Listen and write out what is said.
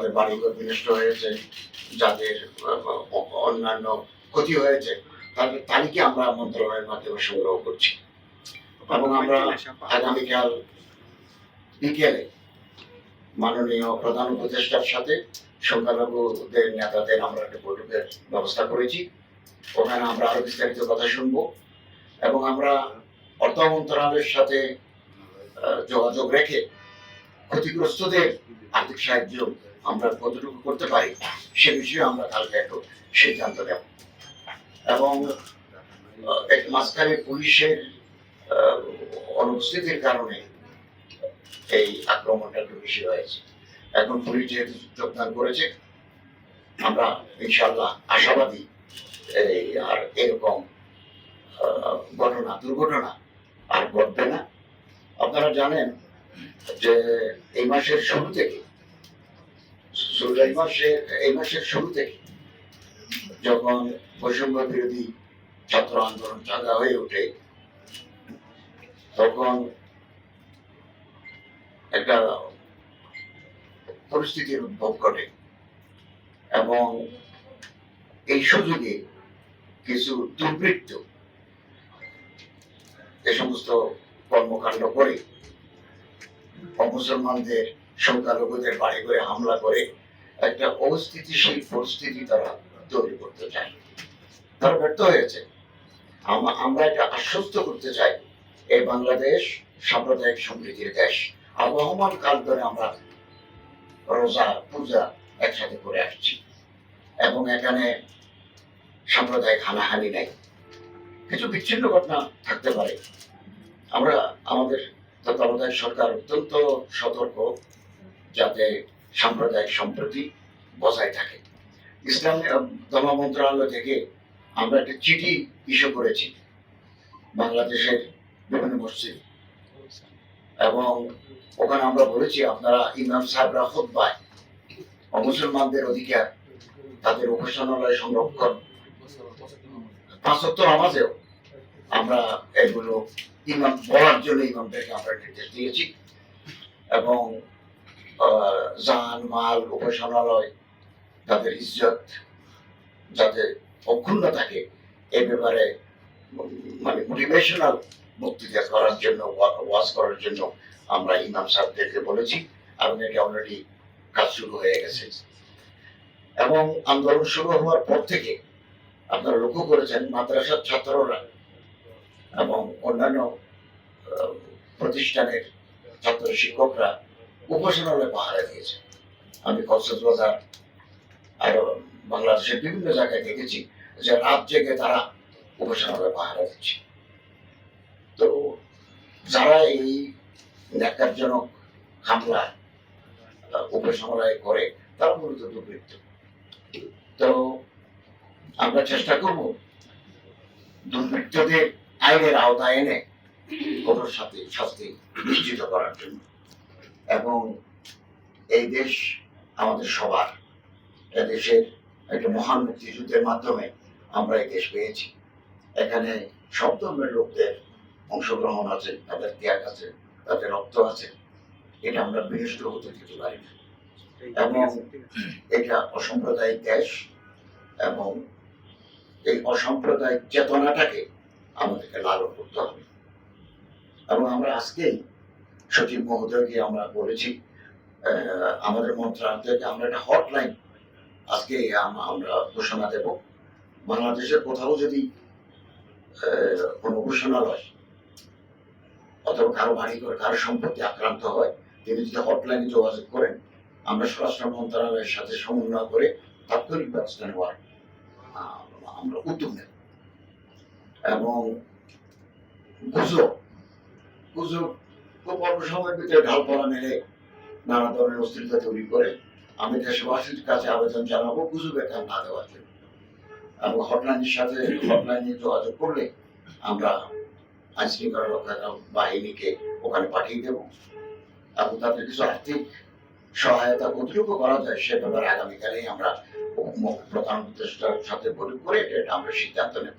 যাদের বাড়িঘর বিনষ্ট হয়েছে, যাদের অন্যান্য ক্ষতি হয়েছে, তাদের তালিকা আমরা মন্ত্রণালয়ের মাধ্যমে সংগ্রহ করছি। এবং আমরা আগামীকাল বিকেলে মাননীয় প্রধান উপদেষ্টার সাথে সংখ্যালঘুদের, নেতাদের আমরা একটা বৈঠকের ব্যবস্থা করেছি। ওখানে আমরা আরও বিস্তারিত কথা শুনব। এবং আমরা অর্থ মন্ত্রণালয়ের সাথে যোগাযোগ রেখে ক্ষতিগ্রস্তদের আর্থিক সাহায্য আমরা কতটুকু করতে পারি, সে বিষয়ে আমরা কালকে একটু সিদ্ধান্ত নেব। এবং মাঝখানে পুলিশের অনুপস্থিতির কারণে এই আক্রমণটা একটু বেশি হয়েছে। এখন পুলিশ যেহেতু যোগদান করেছে, আমরা ইনশাল্লাহ আশাবাদী এই আর এরকম ঘটনা, দুর্ঘটনা আর ঘটবে না। আপনারা জানেন যে এই মাসের শুরু থেকে জুলাই মাসের এই মাসের শুরু থেকে যখন বৈষম্য বিরোধী ছাত্র আন্দোলন হয়ে ওঠে, তখন একটা পরিস্থিতির উদ্ভব ঘটে এবং এই সুযোগে কিছু দুর্বৃত্ত এ সমস্ত কর্মকাণ্ড করে মুসলমানদের সংখ্যালঘুদের বাড়ি করে হামলা করে একটা অস্থিতিশীল পরিস্থিতি তারা তৈরি করতে চায়। তারা ব্যর্থ হয়েছে। আমরা এটা আশ্বস্ত করতে চাই, এই বাংলাদেশ সাম্প্রদায়িক সমৃদ্ধির দেশ। আবহমান কাল ধরে আমরা রোজা, পূজা একসাথে করে আসছি। এবং এখানে সাম্প্রদায়িক হানাহানি নেই। কিছু বিচ্ছিন্ন ঘটনা থাকতে পারে। আমরা আমাদের তত্ত্বাবধায়ক সরকার অত্যন্ত সতর্ক, যাতে সাম্প্রদায়িক সম্প্রীতি বজায় থাকে। ইসলাম ধর্ম মন্ত্রণালয় থেকে আমরা একটা চিঠি ইস্যু করেছি বাংলাদেশের বিভিন্ন মসজিদ। এবং ওখানে আমরা বলেছি, আপনারা ইমাম সাহেবরা খুতবায়। মুসলমানদের অধিকার, তাদের উপাসনালয় সংরক্ষণ। পাঁচত্ব নামাজেও আমরা এগুলো ইমাম, বলার জন্য ইমামদেরকে আমরা নির্দেশ দিয়েছি। এবং জান, মাল উপাসনালয় তাদের ইজ্জত যাতে অক্ষুণ্ণ থাকে, এ ব্যাপারে মানে মোটিভেশনাল বক্তৃতা করার জন্য ওয়া- ওয়াজ করার জন্য আমরা ইমাম সাহেবদেরকে বলেছি এবং এটা অলরেডি কাজ শুরু হয়ে গেছে। এবং আন্দোলন শুরু হওয়ার পর থেকে আপনারা লক্ষ্য করেছেন, মাদ্রাসার ছাত্ররা এবং অন্যান্য প্রতিষ্ঠানের ছাত্র শিক্ষকরা উপাসনালয় পাহারা দিয়েছে। আমি কক্সবাজার, আরও বাংলাদেশের বিভিন্ন জায়গায় দেখেছি যে রাত জেগে তারা উপাসনালয় পাহারা দিচ্ছে। তো যারা এই ন্যাকারজনক হামলা উপাসনালয় করে, তারা মূলত দুর্বৃত্ত। তো আমরা চেষ্টা করব দুর্বৃত্তদের আইনের আওতায় এনে কঠোর সাথে শাস্তি নিশ্চিত করার জন্য। এবং এই দেশ আমাদের সবার। দেশের একটা মহান মুক্তিযুদ্ধের মাধ্যমে আমরা এই দেশ পেয়েছি। এখানে সব ধর্মের লোকদের অংশগ্রহণ আছে, তাদের ত্যাগ আছে, তাদের রক্ত আছে। এটা আমরা বিনষ্ট হতে দিতে পারি না। এবং এটা অসাম্প্রদায়িক দেশ এবং এই অসাম্প্রদায়িক চেতনাটাকে আমাদেরকে লালন করতে হবে। এবং আমরা আজকেই সচিব মহোদয়কে আমরা বলেছি আমাদের মন্ত্রণালয় আমরা একটা হটলাইন আজকে আমরা ঘোষণা দেব। বাংলাদেশের কোথাও যদি কোনো ঘোষণালয় অথবা কারও বাড়ি ঘর, কারও সম্পত্তি আক্রান্ত হয়, তিনি যদি হটলাইনে যোগাযোগ করেন, আমরা স্বরাষ্ট্র মন্ত্রণালয়ের সাথে সমন্বয় করে তাৎক্ষণিক ব্যবস্থা নেওয়ার আমরা উদ্যোগ নেব। এবং গুজব গুজব খুব অল্প সময়ের ভিতরে ঢালপালা মেলে নানা ধরনের অস্থিরতা তৈরি করে আমি দেশবাসীর কাছে আবেদন জানাব গুজবের কান না দেওয়ার জন্য। এবং হটলাইনের সাথে হটলাইনে যোগাযোগ করলে আমরা আইন শৃঙ্খলা রক্ষা বাহিনীকে ওখানে পাঠিয়ে দেব। এবং তাদের কিছু আর্থিক সহায়তা কতটুকু করা যায় সে ব্যাপারে আগামীকালেই আমরা প্রধান উপদেষ্টার সাথে বৈঠক করে এটা আমরা সিদ্ধান্ত নেব।